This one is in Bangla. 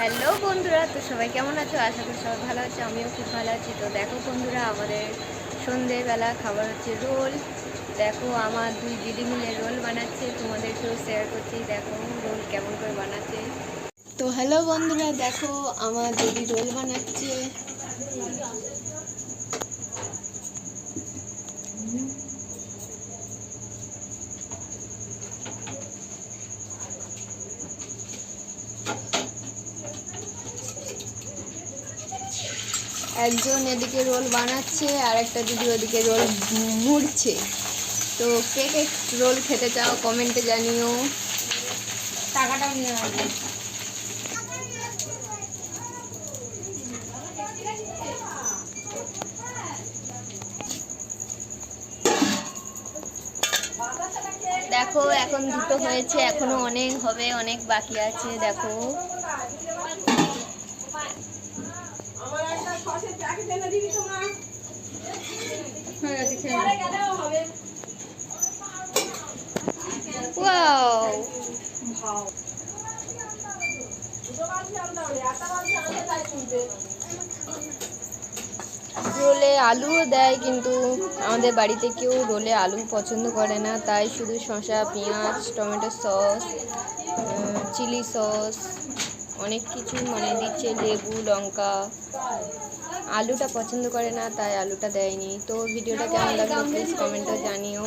হ্যালো বন্ধুরা, তো সবাই কেমন আছো? আশা করি সবাই ভালো আছে, আমিও খুব ভালো আছি। তো দেখো বন্ধুরা, আমাদের সন্ধেবেলা খাবার হচ্ছে রোল। দেখো, আমার দুই দিদি মিলে রোল বানাচ্ছে, তোমাদেরকেও শেয়ার করছি। দেখো, রোল কেমন করে বানাচ্ছে। তো হ্যালো বন্ধুরা, দেখো, আমার দিদি রোল বানাচ্ছে। একজন এদিকে রোল বানাচ্ছে আর একটা দিদি ওদিকে রোল মুড়ছে। তো কে কে রোল খেতে চাও কমেন্টে জানিও। টাকাটাও নিয়ে আসবে দেখো এখন দুটো হয়েছে এখনও অনেক হবে অনেক বাকি আছে দেখো। ওয়াও রোলে আলুও দেয় কিন্তু আমাদের বাড়িতে কেউ রোলে আলু পছন্দ করে না, তাই শুধু শসা, পেঁয়াজ, টমেটো সস চিলি সস অনেক কিছু মানে দিচ্ছে, লেবু, লঙ্কা। আলুটা পছন্দ করে না, তাই আলুটা দেয়নি। তো ভিডিওটা কেমন লাগল প্লিজ কমেন্টে জানিও।